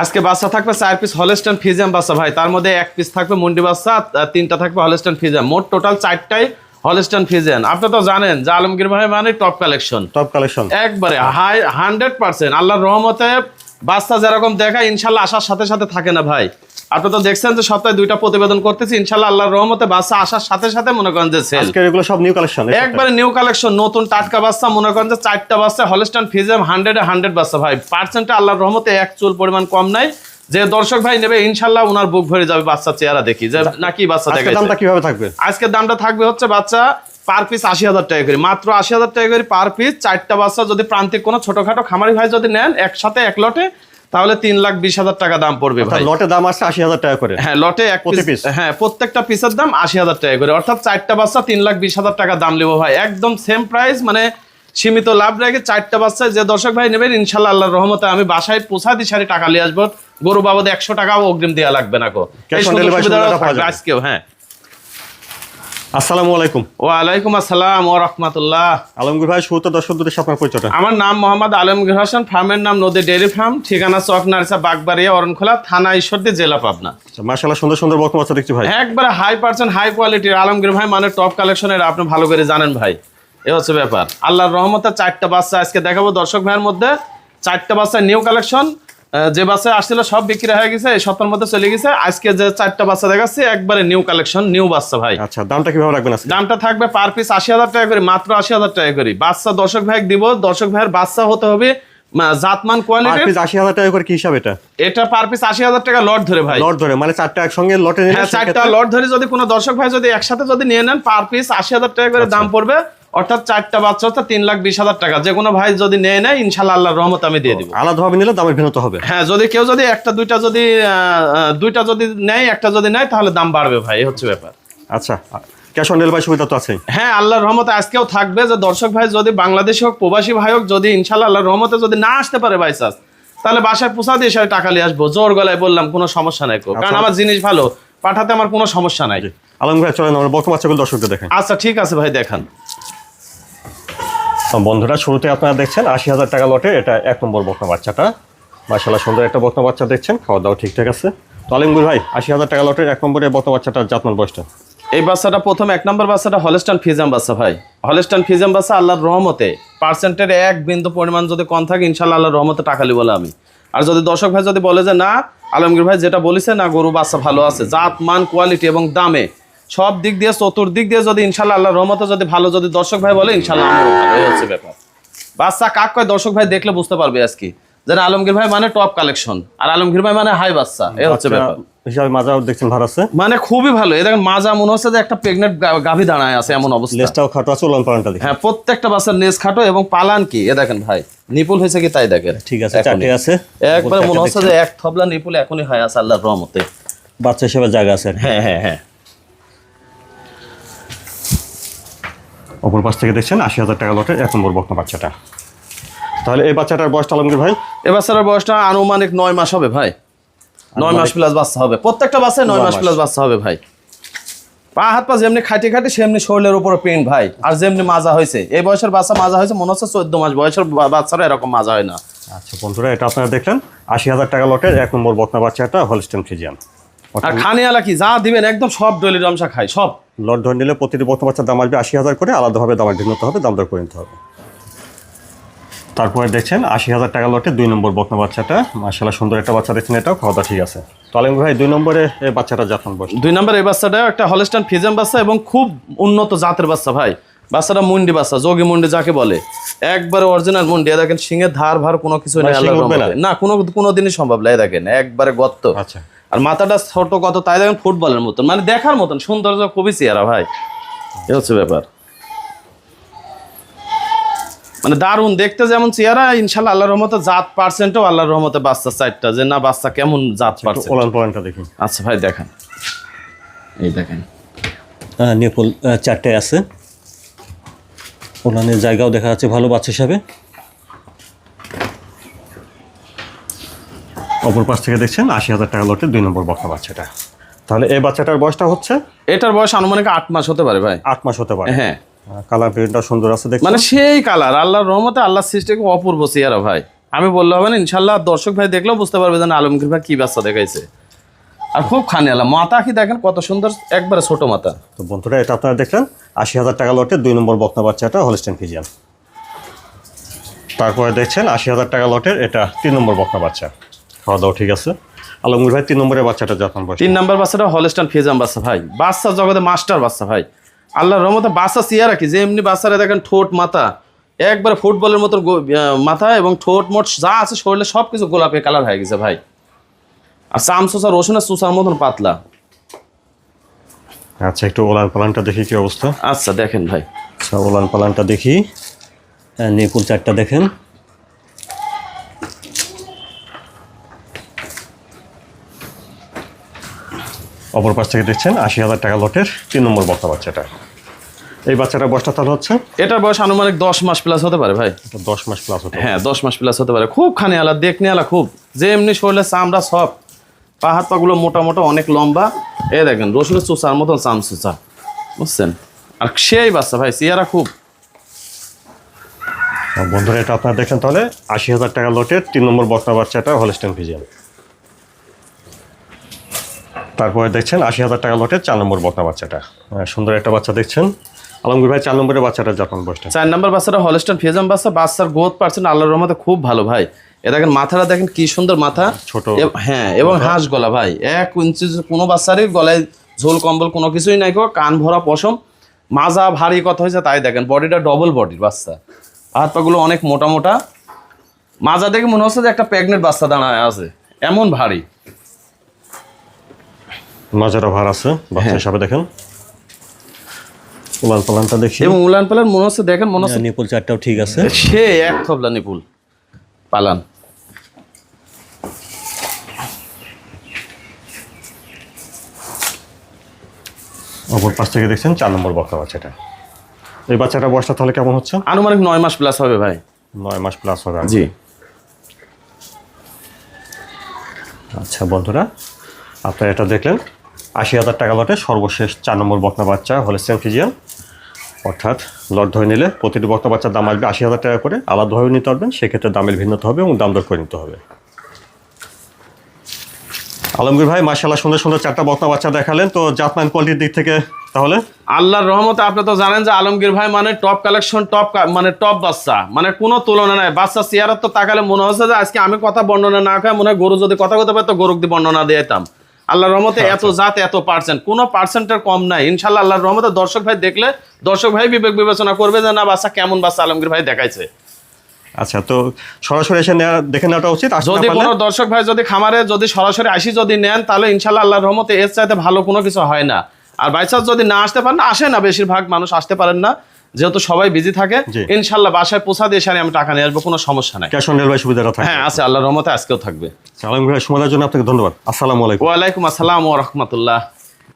আজকে বাচ্চা থাকবে চার পিস হলেস্টন ফিজাম বাচ্চা ভাই। তার মধ্যে এক পিস থাকবে মুন্ডি বাচ্চা তিনটা থাকবে হলেস্টন ফিজাম মোট টোটাল চারটাই হলেস্টন ফিজেন আপনি তো জানেন যে আলমগীর ভাই মানে টপ কালেকশন টপ কালেকশন একবারে হাই হান্ড্রেড পার্সেন্ট আল্লাহর রহমতে বাচ্চা যেরকম দেখায় ইনশাল্লাহ আসার সাথে সাথে থাকে না ভাই। আপনি তো দেখছেন যে সপ্তাহে দুইটা প্রতিবেদন করতেছি ইনশাল্লাহ আল্লাহর রহমতে বাচ্চা আসার সাথে সাথে মনে করেন যে সেল আজকে এগুলো সব নিউ কালেকশন একবারে নিউ কালেকশন নতুন টাটকা বাচ্চা মনে করেন যে চারটা বাচ্চা হলস্টান ফিজেম হান্ড্রেড হান্ড্রেড বাচ্চা ভাই। পার্সেন্টে আল্লাহর রহমতে এক চুল পরিমাণ কম নাই। যে দর্শক ভাই নেবে ইনশাল্লাহ উনার বুক ভরে যাবে বাচ্চা চেহারা দেখি। যে নাকি বাচ্চা আজকে দামটা কীভাবে থাকবে? আজকের দামটা থাকবে হচ্ছে বাচ্চা পার পিস আশি হাজার টাকা করে। মাত্র আশি হাজার টাকা করে পার পিস চারটা বাচ্চা যদি প্রান্তিক কোনো ছোটখাটো খামারি ভাই যদি নেন একসাথে এক লটে তাহলে তিন লাখ বিশ হাজার টাকা দাম পড়বে ভাই। লটের দাম আসছে আশি হাজার টাকা করে। হ্যাঁ লটে এক পিস হ্যাঁ প্রত্যেকটা পিসের দাম আশি হাজার টাকা করে। অর্থাৎ চারটা বাচ্চা তিন লাখ বিশ হাজার টাকা দাম নেব ভাই। একদম সেম প্রাইস মানে সীমিত লাভ রেখে চারটা বাচ্চা যে দর্শক ভাই নেবেন ইনশাল্লাহ আল্লাহর রহমতে আমি বাসায় পোষা দি সারি টাকা নিয়ে আসব। গরু বাবদ একশো টাকাও অগ্রিম দেওয়া লাগবে না Cash এই on সুযোগ delivery সুবিধাটা সুবিধাটা পাওয়া থাকবে যাবে। আজকেও হ্যাঁ আসসালামু আলাইকুম। ওয়ালাইকুম আসসালাম ও রহমতুল্লাহ। আলমগীর ভাই শুরুতে দর্শক দুটি আপনার পরিচয়টা। আমার নাম মোহাম্মদ আলমগীর হাসান ফার্মের নাম নদী ডেয়ারি ফার্ম ঠিকানা চক নারিসা বাগবাড়িয়া অরণখোলা থানা ঈশ্বরদী জেলা পাবনা। মার্শাল্লাহ সুন্দর সুন্দর বকম বাচ্চা দেখছি ভাই। একবারে হাই পার্সেন্ট হাই কোয়ালিটির আলমগীর ভাই মানে টপ কালেকশনের আপনি ভালো করে জানেন ভাই। এ হচ্ছে ব্যাপার। আল্লাহর রহমতে চারটা বাচ্চা আজকে দেখাবো দর্শক ভাইয়ের মধ্যে। চারটা বাচ্চা নিউ কালেকশন যে বাচ্চা আসছিল সব বিক্রি হয়ে গেছে এই সপ্তাহের মধ্যে চলে গেছে। আজকে যে চারটা বাচ্চা দেখাচ্ছি একবারে নিউ কালেকশন নিউ বাচ্চা ভাই। আচ্ছা দামটা কীভাবে রাখবেন দামটা থাকবে পার পিস আশি হাজার টাকা করে মাত্র আশি হাজার টাকা করে। বাচ্চা দর্শক ভাই দিব দর্শক ভাইয়ের বাচ্চা হতে হবে জাতমান আশি হাজার টাকা করে কি হিসাব এটা? এটা পার পিস আশি হাজার টাকা লট ধরে ভাই। লট ধরে মানে চারটা একসঙ্গে লটে হ্যাঁ চারটা লট ধরে যদি কোনো দর্শক ভাই যদি একসাথে যদি নিয়ে নেন পার পিস আশি হাজার টাকা করে দাম পড়বে। অর্থাৎ চারটা বাচ্চা হচ্ছে তিন লাখ বিশ হাজার টাকা। যে কোনো ভাই যদি নিয়ে নেয় ইনশাল্লাহ আল্লাহ রহমত আমি দিয়ে দিব। আলাদাভাবে নিলে দামের ভিন্নতা হবে। হ্যাঁ যদি কেউ যদি একটা দুইটা যদি দুইটা যদি নেয় একটা যদি নেয় তাহলে দাম বাড়বে ভাই এই হচ্ছে ব্যাপার। আচ্ছা ক্যাশ অন ডেলিভারি সুবিধা তো আছে হ্যাঁ আল্লাহর রহমতে আজকেও থাকবে যে দর্শক ভাই যদি বাংলাদেশি হোক প্রবাসী ভাই হোক যদি ইনশাল্লাহ আল্লাহর রহমতে যদি না আসতে পারে ভাই বাইসাস তাহলে বাসায় পোষা দিয়ে সে টাকা নিয়ে আসব। জোর গলায় বললাম কোনো সমস্যা নাই কো। কারণ আচ্ছা। আমার জিনিস ভালো পাঠাতে আমার কোনো সমস্যা নাই। আলমগীর ভাই চলেন আমরা বাচ্চাগুলো দর্শকদের দেখেন আচ্ছা ঠিক আছে ভাই দেখান। বন্ধুরা, শুরুতে আপনারা দেখছেন আশি হাজার টাকা লটে এটা এক নম্বর বকনা বাচ্চাটা। মার্শাল্লাহ সুন্দর একটা বকনা বাচ্চা দেখছেন, খাওয়া দাওয়া ঠিকঠাক আছে। তো আলমগীর ভাই, আশি হাজার টাকা লটের এক নম্বরে বকনা বাচ্চাটার জাতমান বয়সটা? এই বাচ্চাটা প্রথম, এক নম্বর বাচ্চাটা হলেস্টান ফিজাম বাচ্চা ভাই। হলেস্টান ফিজাম বাচ্চা আল্লাহর রহমতে পার্সেন্টের এক বিন্দু পরিমাণ যদি কম থাকে ইনশাল্লাহ আল্লাহর রহমতে টাকালি বলে আমি। আর যদি দর্শক ভাই যদি বলে যে না আলমগীর ভাই যেটা বলেছে, না, গরু বাচ্চা ভালো আছে জাত মান কোয়ালিটি এবং দামে সব দিক দিয়ে চতুর্দিক দিয়ে যদি ইনশাল্লাহ আল্লাহর রহমতে যদি ভালো যদি দর্শক ভাই বলে ইনশাল্লাহ আমারও ভালো হচ্ছে ব্যাপার। বাচ্চা কাক কয় দর্শক ভাই দেখলে বুঝতে পারবে আজকে। যেন আলমগীর ভাই মানে টপ কালেকশন আর আলমগীর ভাই মানে হাই বাচ্চা এই হচ্ছে ব্যাপার। হিসাবে মাজাও দেখছেন ভার আছে? মানে খুবই ভালো। দেখেন মাজা মনে হচ্ছে যে একটা প্রেগনেন্ট গাভী দাঁড়ায় আছে এমন অবস্থা। লেজটাও খাটো আছে পালানটা হ্যাঁ প্রত্যেকটা বাচ্চার নেজ খাটো এবং পালান কি? এ দেখেন ভাই নিপুল হয়েছে কি তাই দেখেন? ঠিক আছে। চারটে আছে। একবারে মনে হচ্ছে যে এক থবলা নিপুল এখনই হয় আছে আল্লাহর রহমতে। বাচ্চা হিসেবে জায়গা আছে। হ্যাঁ হ্যাঁ হ্যাঁ। অপর পাশ থেকে দেখছেন আশি হাজার টাকা লটের এক নম্বর বকনা বাচ্চাটা। তাহলে এই বাচ্চাটার বয়সটা আলমগীর ভাই? এ বাচ্চার বয়সটা আনুমানিক নয় মাস হবে ভাই। নয় মাস প্লাস বাচ্চা হবে। প্রত্যেকটা বাচ্চায় নয় মাস। প্লাস বাচ্চা হবে ভাই। পা হাত পা যেমনি খাইতে খাইতে সেমনি শরীরের উপরে প্রিন্ট ভাই। আর যেমনি মাজা হয়েছে। এই বয়সের বাচ্চা মাজা হয়েছে মনে হচ্ছে চোদ্দ মাস। বয়সের বাচ্চারা এরকম মাজা হয় না। আচ্ছা বন্ধুরা এটা আপনারা দেখলেন। আশি হাজার টাকা লটের এক নম্বর বকনা বাচ্চাটা হলস্টেন ফ্রিজিয়ান। আর খানিয়ালা কি? যা দিবেন একদম সব ডলি রমসা খায় সব। লট ধরে নিলে প্রতিটি বকনা বাচ্চার দাম আসবে আশি হাজার করে আলাদাভাবে দামের ভিন্নতা হবে দাম দর করে নিতে হবে। তারপরে দেখছেন আশি হাজার টাকা লটে দুই নম্বর বকনা বাচ্চাটা। মার্শাল্লাহ সুন্দর একটা বাচ্চা দেখছেন এটাও খাওয়া ঠিক আছে। তো আলম ভাই দুই নম্বরে এই বাচ্চাটা জাতমান বয়স? দুই নম্বর এই বাচ্চাটা একটা হলস্টান ফিজেম বাচ্চা এবং খুব উন্নত জাতের বাচ্চা ভাই। বাচ্চাটা মুন্ডি বাচ্চা যোগী মুন্ডি যাকে বলে। একবারে অরিজিনাল মুন্ডি দেখেন সিংহের ধার ভার কোনো কিছু নেই না? কোনো কোনো দিনই সম্ভব না দেখেন একবারে গত্ত আচ্ছা। আর মাথাটা ছোট কত তাই দেখেন ফুটবলের মতন। মানে দেখার মতন সৌন্দর্য খুবই চেহারা ভাই। এ হচ্ছে ব্যাপার। মানে দারুণ দেখতে যেমন চেহারা ইনশাল্লাহ আল্লাহর রহমতে জাত পার্সেন্টও আল্লাহর রহমতে বাচ্চা চারটা যে না বাচ্চা কেমন জাত পার্সেন্ট। ওলান পলানটা দেখি। আচ্ছা ভাই দেখেন। এই দেখেন। নেপল চারটে আছে। ওলানের জায়গাও দেখা যাচ্ছে ভালো বাচ্চা হিসাবে। অপর পাশ থেকে দেখছেন আশি হাজার টাকা লটে দুই নম্বর বকনা বাচ্চাটা। তাহলে এই বাচ্চাটার বয়সটা হচ্ছে? এটার বয়স আনুমানিক আট মাস হতে পারে ভাই। আট মাস হতে পারে। হ্যাঁ। কালার প্রিন্টটা সুন্দর আছে দেখছেন? মানে সেই কালার আল্লাহর রহমতে আল্লাহ সৃষ্টি খুব অপূর্ব চেহারা ভাই। আমি বললে হবে না ইনশাল্লাহ দর্শক ভাই দেখলেও বুঝতে পারবে যেন আলমগীর ভাই কি বাচ্চা দেখাইছে। আর খুব খানি আলা মাথা কি দেখেন কত সুন্দর একবারে ছোট মাথা। তো বন্ধুরা এটা আপনারা দেখলেন আশি হাজার টাকা লটে দুই নম্বর বকনা বাচ্চাটা হলস্টেন ফিজিয়ান তারপরে দেখছেন আশি হাজার টাকা লটের এটা তিন নম্বর বকনা বাচ্চা। খাওয়া দাওয়া ঠিক আছে। আলমগীর ভাই তিন নম্বরের বাচ্চাটা যত্ন বয়স? তিন নম্বর বাচ্চাটা হলস্টান ফিজাম বাচ্চা ভাই। বাচ্চা জগতে মাস্টার বাচ্চা ভাই। আল্লাহর রহমতে বাচ্চা সিয়া রাখি যে এমনি বাচ্চারা দেখেন ঠোঁট মাথা একবারে ফুটবলের মতো মাথা এবং ঠোঁট মোট যা আছে শরীরে সব কিছু গোলাপি কালার হয়ে গেছে ভাই। আর চাম চোষা রসুনের চুষার মতন পাতলা। আচ্ছা একটু ওলান পালানটা দেখি কি অবস্থা। আচ্ছা দেখেন ভাই। আচ্ছা ওলান পালানটা দেখি। নিপুল চারটা দেখেন। অপর পাশ থেকে দেখছেন আশি হাজার টাকা লটের তিন নম্বর বক্তা বাচ্চাটা। এই বাচ্চাটার বয়সটা তাহলে হচ্ছে? এটার বয়স আনুমানিক দশ মাস প্লাস হতে পারে ভাই। দশ মাস প্লাস হতে হ্যাঁ দশ মাস প্লাস হতে পারে। খুব খানি আলা দেখনি আলা খুব। যে এমনি শরীরে চামড়া সব পা হাত পাগুলো মোটা মোটা অনেক লম্বা এ দেখেন রসুনের চুচার মতন চাম চুচা। বুঝছেন? আর সেই বাচ্চা ভাই চেয়ারা খুব। বন্ধুরা এটা আপনারা দেখেন তাহলে আশি হাজার টাকা লটের তিন নম্বর বক্তা বাচ্চাটা হলস্টেন ফিজিয়ান। তারপরে দেখছেন আশি হাজার টাকা লটের চার নম্বর বক্তা বাচ্চাটা। হ্যাঁ, সুন্দর একটা বাচ্চা দেখছেন। আলমগীর ভাই চার নম্বরের বাচ্চাটা যখন বয়সটা চার নম্বর বাচ্চাটা হলস্টান ফিজাম বাচ্চা বাচ্চার গ্রোথ পার্সেন্ট আল্লাহর রহমতে খুব ভালো ভাই। এ দেখেন মাথাটা দেখেন কি সুন্দর মাথা। ছোট। হ্যাঁ এবং হাঁস গলা ভাই। এক ইঞ্চি কোনো বাচ্চারই গলায় ঝোল কম্বল কোনো কিছুই নাই গো কান ভরা পশম। মাজা ভারী কথা হয়েছে তাই দেখেন বডিটা ডবল বডির বাচ্চা। হাত পাগুলো অনেক মোটা মোটা। মাজা দেখে মনে হচ্ছে যে একটা প্রেগনেন্ট বাচ্চা দাঁড়ায় আছে। এমন ভারী। মাজারা ভার আছে বাচ্চা হ্যাঁ। হিসাবে দেখেন। উলান পালানটা দেখি। এবং উলান পালান মনে হচ্ছে দেখেন মনে হচ্ছে নিপুল চারটাও ঠিক আছে। সে এক থবলা নিপুল পালান। অপর পাশ থেকে দেখছেন চার নম্বর বক্তা বাচ্চাটা। এই বাচ্চাটা বয়সটা তাহলে কেমন হচ্ছে? আনুমানিক নয় মাস প্লাস হবে ভাই। নয় মাস প্লাস হবে। জি। আচ্ছা বন্ধুরা আপনারা এটা দেখলেন। আশি হাজার টাকা লটে সর্বশেষ চার নম্বর বকনা বাচ্চা হলে ফিজিয়ান। অর্থাৎ লট ধরে নিলে প্রতিটি বকনা বাচ্চার দাম আসবে আশি হাজার টাকা করে। আলাদাভাবে নিতে পারবেন, সেক্ষেত্রে দামের ভিন্নতা হবে এবং দাম দর করে নিতে হবে। আলমগীর ভাই মার্শাল্লাহ সুন্দর সুন্দর চারটা বকনা বাচ্চা দেখালেন। তো জাতমান কোয়ালিটির দিক থেকে তাহলে? আল্লাহর রহমতে আপনি তো জানেন যে আলমগীর ভাই মানে টপ কালেকশন টপ মানে টপ বাচ্চা। মানে কোনো তুলনা নাই। বাচ্চা চেয়ারের তো তাকালে মনে হচ্ছে যে আজকে আমি কথা বর্ণনা না খাই, মনে হয় গরু যদি কথা কথা পারতো গরুক দিয়ে বর্ণনা দিয়েতাম আল্লাহর রহমতে এত জাত এত পার্সেন্ট কোনো পার্সেন্টের কম নাই। ইনশাল্লাহ আল্লাহর রহমতে দর্শক ভাই দেখলে দর্শক ভাই বিবেক বিবেচনা করবে যে না বাচ্চা কেমন বাচ্চা? আলমগীর ভাই দেখাইছে। আচ্ছা তো সরাসরি এসে নেওয়া দেখে নেওয়াটা উচিত যদি কোনো দর্শক ভাই যদি খামারে যদি সরাসরি আসি যদি নেন তাহলে ইনশাল্লাহ আল্লাহর রহমতে এর চাইতে ভালো কোনো কিছু হয় না। আর বাইচান্স যদি না আসতে পারেন আসে না বেশিরভাগ মানুষ আসতে পারেন না। যেহেতু সবাই বিজি থাকে। ইনশাল্লাহ বাসায় পোষা দিয়ে আমি টাকা নিয়ে আসব কোনো সমস্যা নাই। ক্যাশ অন ডেলিভারি সুবিধাটা থাকে হ্যাঁ আছে আল্লাহর রহমতে আজকেও থাকবে। আলম ভাই সময়ের জন্য আপনাকে ধন্যবাদ। আসসালামু আলাইকুম। ওয়ালাইকুম আসসালাম ওয়া রহমতুল্লাহ।